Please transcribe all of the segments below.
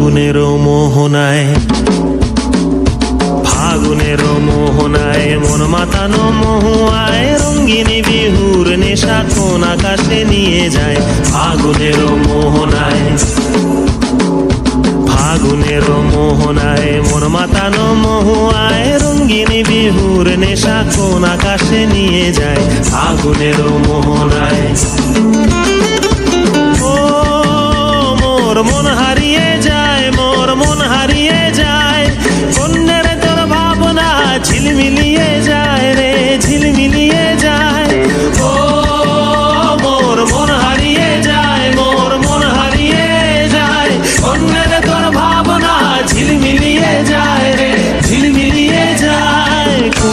ফাগুনের মোহনায় ফাগুনের মোহনায় মন মাতানো মহুয়ায় রঙ্গিনী বিহুর নেশা কোন আকাশে নিয়ে যায়। ফাগুনের মোহনায় ফাগুনের মোহনায় মন মাতানো মহুয়ায় রঙ্গিনী বিহুর নেশা কোন আকাশে নিয়ে যায়। ফাগুনের মোহনায়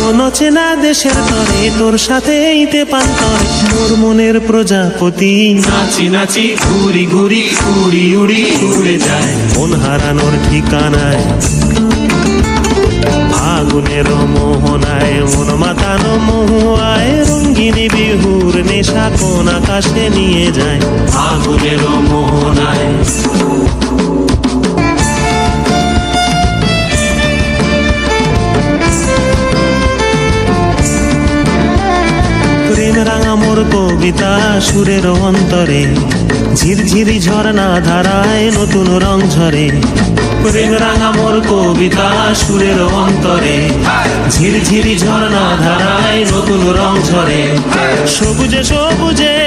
কোন চেনা দেশের তরে তোর সাথে ইতে পান্তরে মোর মনের প্রজাপতি। নাচি নাচি ঘুরি ঘুরি উড়ি উড়ি উড়ে যায়। মন হারানোর ঠিকানায় ফাগুনের মোহনায় মন মাতানো মহুয়ায় কবিতা সুরের অন্তরে, ঝিরঝিরি ঝর্ণা ধারায় নতুন রং ঝরে। প্রেম রাঙা মোর কবিতা সুরের অন্তরে, ঝিরঝিরি ঝর্ণা ধারায় নতুন রং ঝরে। সবুজে সবুজে